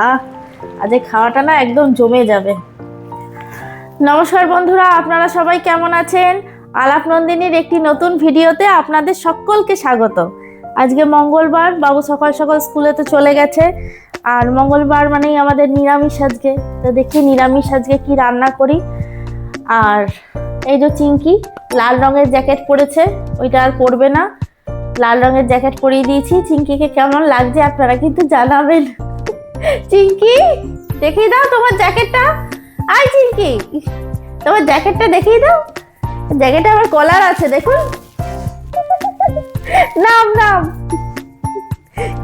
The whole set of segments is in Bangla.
আহ আজ খাওয়াটা না একদম জমে যাবে। নমস্কার বন্ধুরা, আপনারা সবাই কেমন আছেন? আলাপ নন্দিনীর একটি নতুন ভিডিওতে আপনাদের সকলকে স্বাগত। আজকে মঙ্গলবার, বাবু সকাল সকাল স্কুলে তো চলে গেছে। আর মঙ্গলবার মানেই আমাদের নিরামিষ আজকে। তো দেখি নিরামিষ আজকে কি রান্না করি। আর এই যে চিঙ্কি লাল রঙের জ্যাকেট পরেছে, ওইটা আর পরবে না। লাল রঙের জ্যাকেট পরিয়ে দিয়েছি। চিঙ্কিকে কেমন লাগছে আপনারা কিন্তু জানাবেন। চিঙ্কি, দেখিয়ে দাও তোমার জ্যাকেটটা। আই চিঙ্কি তোমার জ্যাকেটটা দেখিয়ে দাও। জ্যাকেটে আবার কলার আছে, দেখুন। নাম নাম।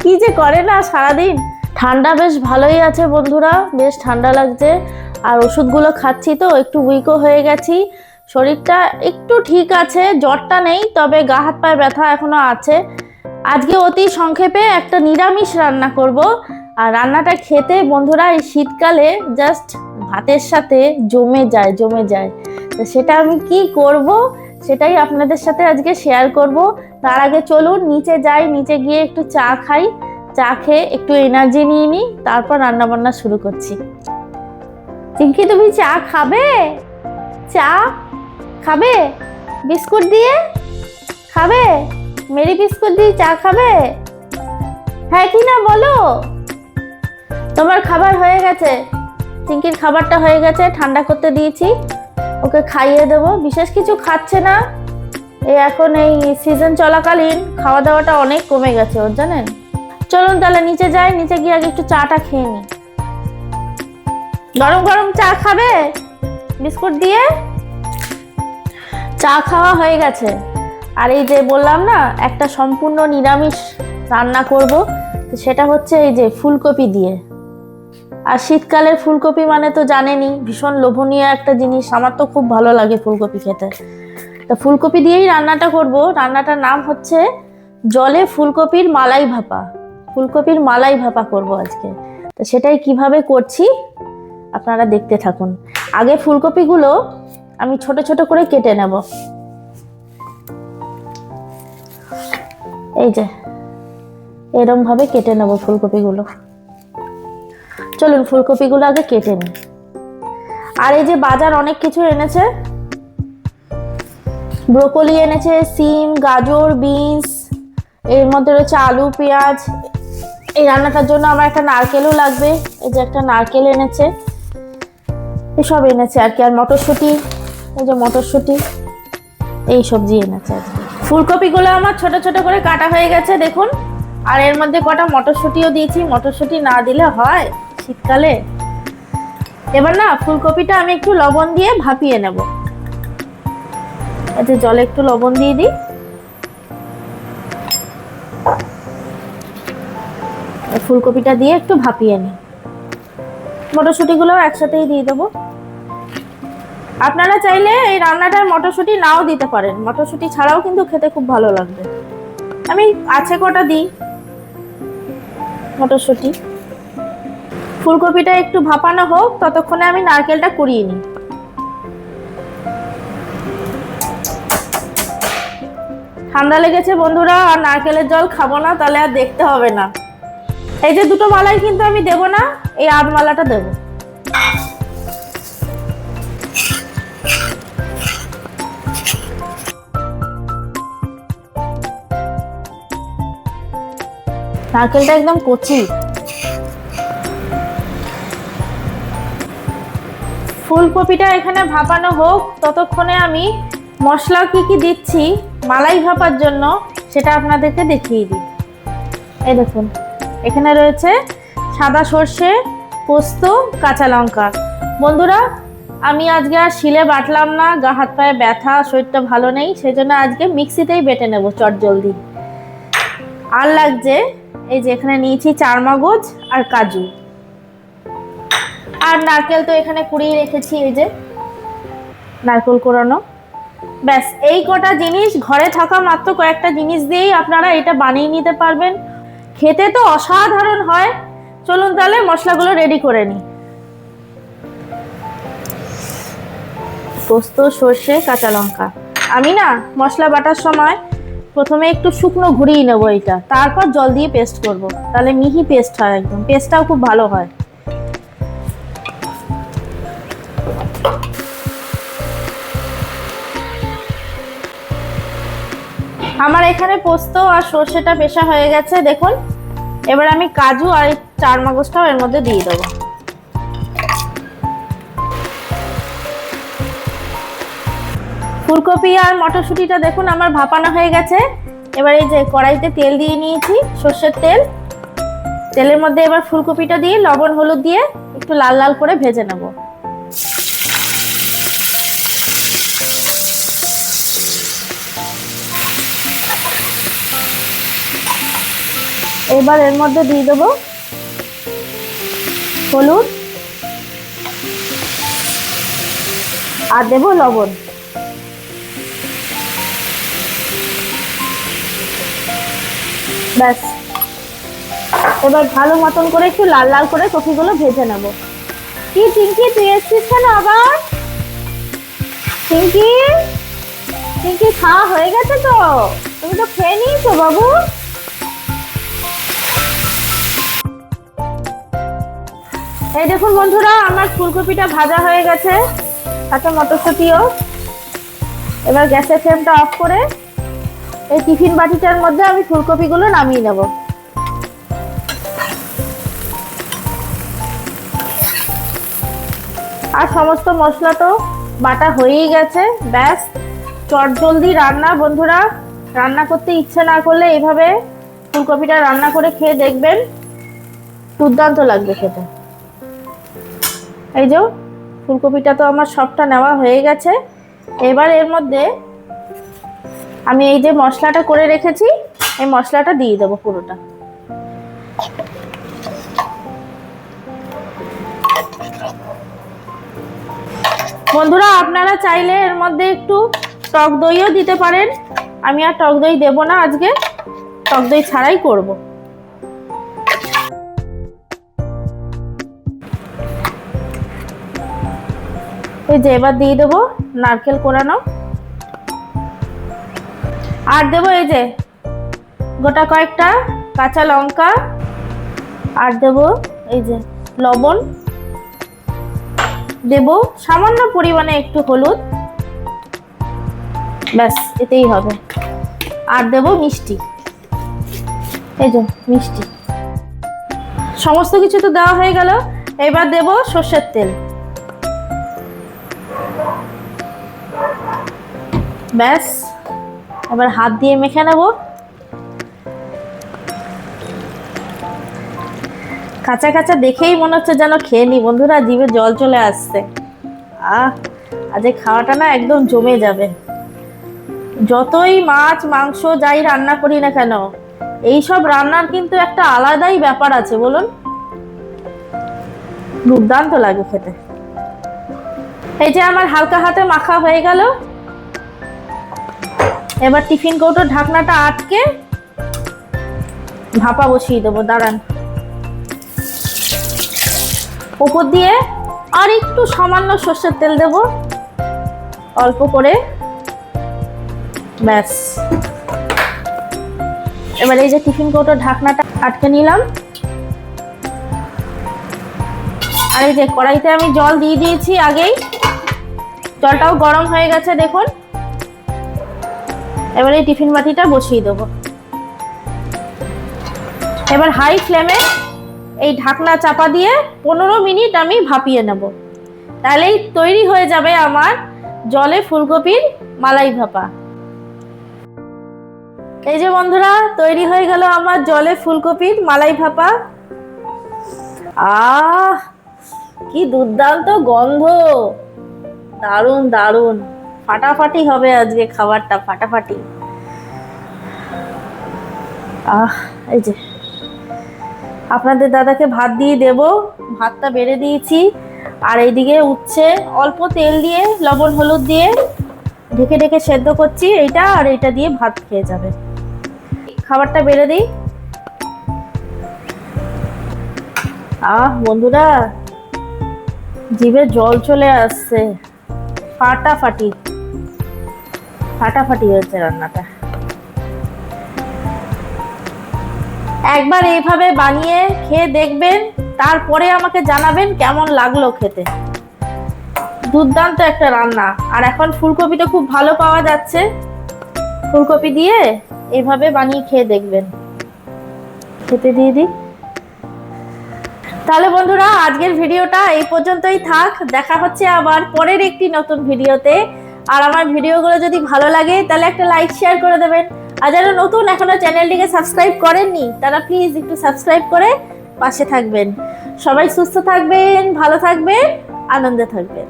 কি যে করে না সারাদিন। ঠান্ডা বেশ ভালোই আছে বন্ধুরা, বেশ ঠান্ডা লাগছে। আর ওষুধগুলো খাচ্ছি তো, একটু উইকও হয়ে গেছি। শরীরটা একটু ঠিক আছে, জ্বরটা নেই, তবে গা হাত পায়ে ব্যথা এখনও আছে। আজকে অতি সংক্ষেপে একটা নিরামিষ রান্না করব। আর রান্নাটা খেতে বন্ধুরা এই শীতকালে জাস্ট ভাতের সাথে জমে যায় জমে যায়। তো সেটা আমি কি করব? সেটাই আপনাদের সাথে আজকে শেয়ার করব। তার আগে চলুন, নিচে যাই, নিচে গিয়ে একটু চা খাই। চা খেয়ে একটু এনার্জি নিয়ে নিই, তারপর রান্না বান্না শুরু করছি। চিঙ্কি তুমি চা খাবে? চা খাবে? বিস্কুট দিয়ে? খাবে? মেরি বিস্কুট দিয়ে চা খাবে? হ্যাঁ কি না বলো। তোমার খাবার হয়ে গেছে। চিঙ্কির খাবারটা হয়ে গেছে, ঠান্ডা করতে দিয়েছি। ওকে খাইয়ে দেবো। বিশেষ কিছু খাচ্ছে না। এই এখন এই সিজন চলাকালীন খাওয়া দাওয়াটা অনেক কমে গেছে, ওর জানেন? চলুন তাহলে নিচে যাই, নিচে গিয়ে আগে একটু চাটা খেয়ে নিই। গরম গরম চা খাবে? বিস্কুট দিয়ে? চা খাওয়া হয়ে গেছে। আর এই যে বললাম না, একটা সম্পূর্ণ নিরামিষ রান্না করব, সেটা হচ্ছে এই যে ফুলকপি দিয়ে। আর শীতকালের ফুলকপি মানে তো জানেনই, ভীষণ লোভনীয় একটা জিনিস। আমার তো খুব ভালো লাগে ফুলকপি খেতে। তো ফুলকপি দিয়েই রান্নাটা করব। রান্নাটার নাম হচ্ছে জলে ফুলকপির মালাই ভাপা। ফুলকপির মালাই ভাপা করব আজকে। তো সেটাই কীভাবে করছি, আপনারা দেখতে থাকুন। আগে ফুলকপিগুলো আমি ছোট ছোট করে কেটে নেব। এই যে এরম ভাবে কেটে নেব ফুলকপিগুলো। চলুন ফুলকপিগুলো আগে কেটে নিই। আর এই যে বাজার অনেক কিছু এনেছে। ব্রোকলি এনেছে, সিম, গাজর, বিনস, এর মধ্যে রয়েছে আলু, পেঁয়াজ। এই রান্নাটার জন্য আমার একটা নারকেলও লাগবে। এই যে একটা নারকেল এনেছে। এসব এনেছে আর কি। আর মটরশুঁটি, এই যে মটরশুঁটি, এই সবজি এনেছে ফুলকপিগুলো আমার ছোট ছোট করে কাটা হয়ে গেছে, দেখুন। আর এর মধ্যে কটা মটরশুঁটিও দিয়েছি। মটরশুঁটি না দিলে হয়? শীতকালে? এবার না, ফুলকপিটা আমি একটু লবণ দিয়ে ভাপিয়ে নেব। এতে জলে একটু লবণ দিয়ে দিই। ফুলকপিটা দিয়ে একটু ভাপিয়ে নিই। মটরশুঁটিগুলোও একসাথেই দিয়ে দেবো। আপনারা চাইলে এই রান্নাটার মটরশুঁটি নাও দিতে পারেন। মটরশুঁটি ছাড়াও কিন্তু খেতে খুব ভালো লাগবে। আমি আছে কটা দিই মটরশুঁটি? ফুলকপিটা একটু ভাপানো হোক, ততক্ষণে আমি নারকেলটা কুড়িয়ে নিই। ঠান্ডা লেগেছে বন্ধুরা, আর নারকেলের জল খাব না, তাহলে আর দেখতে হবে না। এই যে দুটো মালাই কিন্তু আমি দেবো না, এই আধ মালাটা দেবো। নারকেলটা একদম কচি। ফুলকপিটা এখানে ভাপানো হোক, ততক্ষণে আমি মশলা কি কি দিচ্ছি, মালাই ভাপার জন্য সেটা আপনাদেরকে দেখিয়ে দিই। এই দেখুন, এখানে রয়েছে সাদা সর্ষে, পোস্ত, কাঁচা লঙ্কা। বন্ধুরা, আমি আজকে আর শিলে বাটলাম না, গা হাত পায়ে ব্যথা, শরীরটা ভালো নেই সেই জন্য আজকে মিক্সিতেই বেটে নেব চট জলদি আর লাগছে, এই যে এখানে নিয়েছি চার মগজ আর কাজু। আর নারকেল তো এখানে কুড়িয়ে রেখেছি, এই যে। নারকেল কোরানো। ব্যাস, এই কটা জিনিস ঘরে থাকা মাত্র কয়েকটা জিনিস দিয়েই আপনারা এটা বানিয়ে নিতে পারবেন। খেতে তো অসাধারণ হয়। চলুন তাহলে মশলাগুলো রেডি করে নিই। পোস্ত, সর্ষে, কাঁচা লঙ্কা। আমি না মশলা বাটার সময় প্রথমে একটু শুকনো ঘুরিয়ে নেব এটা তারপর জল দিয়ে পেস্ট করব। তাহলে মিহি পেস্ট হয় একদম। পেস্টটাও খুব ভালো হয়। আমার এখানে পোস্ত আর সর্ষেটা পেশা হয়ে গেছে, দেখুন। এবার আমি কাজু আর এই চার মগজটাও এর মধ্যে দিয়ে দেবো। ফুলকপি আর মটরশুঁটিটা দেখুন, আমার ভাপানো হয়ে গেছে। এবার এই যে কড়াইতে তেল দিয়ে নিয়েছি, সর্ষের তেল। তেলের মধ্যে এবার ফুলকপিটা দিয়ে, লবণ, হলুদ দিয়ে একটু লাল লাল করে ভেজে নেব। এবার এর মধ্যে দিয়ে দেবো হলুদ আর দেবো লবণ। ব্যাস। এবার ভালো মতন করে একটু লাল লাল করে কফিগুলো ভেজে নেব। কি চিঙ্কি তুই এসছিস কেন আবার? চিঙ্কি চিঙ্কি খাওয়া হয়ে গেছে তো? তুমি তো খেয়ে নিয়েছো বাবু। এই দেখুন বন্ধুরা, আমার ফুলকপিটা ভাজা হয়ে গেছে সাথে মটরশুঁটিও। এবার গ্যাসের ফ্লেমটা অফ করে এই টিফিন বাটিটার মধ্যে আমি ফুলকপিগুলো নামিয়ে নেব। আর সমস্ত মশলা তো বাটা হয়েই গেছে, ব্যাস। চট জলদি রান্না, বন্ধুরা, রান্না করতে ইচ্ছে না করলে এইভাবে ফুলকপিটা রান্না করে খেয়ে দেখবেন, দুর্দান্ত লাগবে খেতে। এই যে, ফুলকপিটা তো আমার সবটা নেওয়া হয়ে গেছে। এবার এর মধ্যে আমি এই যে মশলাটা করে রেখেছি, এই মশলাটা দিয়ে দেবো পুরোটা। বন্ধুরা, আপনারা চাইলে এর মধ্যে একটু টক দইও দিতে পারেন। আমি আর টক দই দেবো না আজকে, টক দই ছাড়াই করব। এই যে এবার দিয়ে দেবো নারকেল কোরানো। আর দেবো এই যে গোটা কয়েকটা কাঁচা লঙ্কা। আর দেবো এই যে লবণ। দেব সামান্য পরিমাণে একটু হলুদ। ব্যাস, এতেই হবে। আর দেব মিষ্টি। এই যে মিষ্টি। সমস্ত কিছু তো দেওয়া হয়ে গেল। এবার দেব সর্ষের তেল। ব্যাস, এবার হাত দিয়ে মেখে নেব। কাঁচা কাঁচা দেখেই মনে হচ্ছে যেন খেয়ে নি। বন্ধুরা, জিভে জল চলে আসছে। আহ আজ খাওয়াটা না একদম জমে যাবে। যতই মাছ, মাংস যাই রান্না করি না কেন এই সব রান্নার কিন্তু একটা আলাদাই ব্যাপার আছে, বলুন। দুর্দান্ত লাগে খেতে। এই যে আমার হালকা হাতে মাখা হয়ে গেল। এবার টিফিন কৌটোর ঢাকনাটা আটকে ভাপা বসিয়ে দেবো, দাঁড়ান। উপর দিয়ে আর একটু সামান্য সর্ষের তেল দেব, অল্প করে। ব্যাস। এবার এই যে টিফিন কৌটোর ঢাকনাটা আটকে নিলাম। আর এই যে কড়াইতে আমি জল দিয়ে দিয়েছি আগেই। জলটাও গরম হয়ে গেছে, দেখুন। এবার এই টিফিন বাটিটা বসিয়ে দেবো। এবার হাই ফ্লেমে এই ঢাকনা চাপা দিয়ে পনেরো মিনিট আমি ভাপিয়ে নেব। তাহলেই তৈরি হয়ে যাবে আমার জলে ফুলকপির মালাই ভাপা। এই যে বন্ধুরা, তৈরি হয়ে গেল আমার জলে ফুলকপির মালাই ভাপা। আহ, কি দুর্দান্ত গন্ধ। দারুণ দারুণ। ফাটাফাটি হবে আজকে খাবারটা, ফাটাফাটি। আহ, এই যে। আপনাদের দাদাকে ভাত দিয়ে দেব, ভাতটা বেড়ে দিয়েছি। আর এইদিকে উচ্ছে, অল্প তেল দিয়ে, লবণ, হলুদ দিয়ে ঢেকে ঢেকে সেদ্ধ করছি। এইটা আর এইটা দিয়ে ভাত খেয়ে যাবে। খাবারটা বেড়ে দিই। আহ, বন্ধুরা, জিভে জল চলে আসছে। ফাটাফাটি। ফাটাফাটি হয়েছে রান্নাটা। একবার এইভাবে বানিয়ে খেয়ে দেখবেন, তারপরে আমাকে জানাবেন কেমন লাগল খেতে। দুর্দান্ত একটা রান্না। আর এখন ফুলকপিটা খুব ভালো পাওয়া যাচ্ছে। ফুলকপি দিয়ে এভাবে বানিয়ে খেয়ে দেখবেন। খেতে দিয়ে দিই। তাহলে বন্ধুরা, আজকের ভিডিওটা এই পর্যন্তই থাক। দেখা হচ্ছে আবার পরের একটি নতুন ভিডিওতে। আর আমার ভিডিওগুলো যদি ভালো লাগে, তাহলে একটা লাইক শেয়ার করে দেবেন। আর যারা নতুন, এখনও চ্যানেলটিকে সাবস্ক্রাইব করেননি, তারা প্লিজ একটু সাবস্ক্রাইব করে পাশে থাকবেন। সবাই সুস্থ থাকবেন, ভালো থাকবেন, আনন্দে থাকবেন।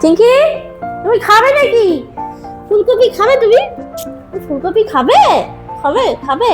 চিঙ্কি, তুমি খাবে নাকি? ফুলকপি খাবে তুমি? ফুলকপি খাবে? খাবে খাবে?